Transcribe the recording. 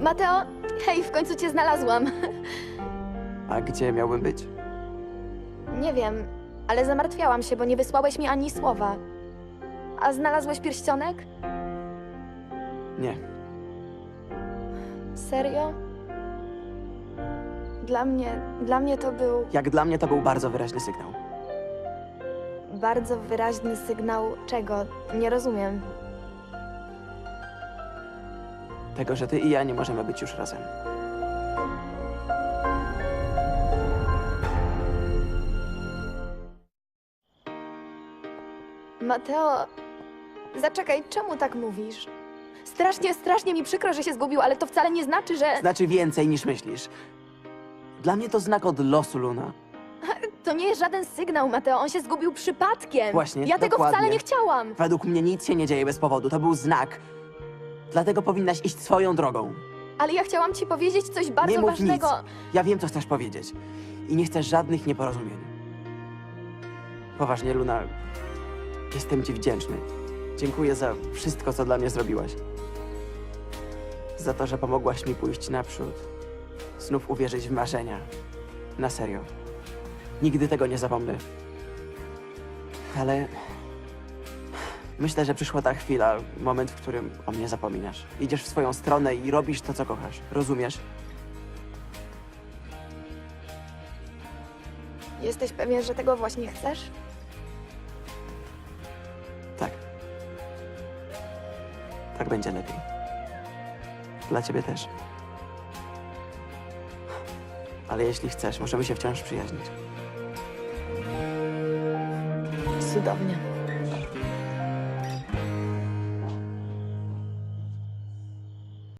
Mateo, hej, w końcu cię znalazłam. A gdzie miałbym być? Nie wiem, ale zamartwiałam się, bo nie wysłałeś mi ani słowa. A znalazłeś pierścionek? Nie. Serio? Dla mnie, dla mnie to był Jak dla mnie to był bardzo wyraźny sygnał. bardzo wyraźny sygnał czego? Nie rozumiem. Tego, że ty i ja nie możemy być już razem. Mateo, zaczekaj, czemu tak mówisz? Strasznie, strasznie mi przykro, że się zgubił, ale to wcale nie znaczy, że... Znaczy więcej niż myślisz. Dla mnie to znak od losu, Luna. To nie jest żaden sygnał, Mateo. On się zgubił przypadkiem. Właśnie, Ja tego dokładnie. wcale nie chciałam. Według mnie nic się nie dzieje bez powodu. To był znak. Dlatego powinnaś iść swoją drogą. Ale ja chciałam ci powiedzieć coś bardzo nie mów ważnego. nic. Ja wiem, co chcesz powiedzieć. I nie chcę żadnych nieporozumień. Poważnie, Luna. Jestem ci wdzięczny. Dziękuję za wszystko, co dla mnie zrobiłaś. Za to, że pomogłaś mi pójść naprzód. Znów uwierzyć w marzenia. Na serio. Nigdy tego nie zapomnę. Ale... Myślę, że przyszła ta chwila, moment, w którym o mnie zapominasz. Idziesz w swoją stronę i robisz to, co kochasz. Rozumiesz? Jesteś pewien, że tego właśnie chcesz? Tak. Tak będzie lepiej. Dla ciebie też. Ale jeśli chcesz, możemy się wciąż przyjaźnić. Cudownie.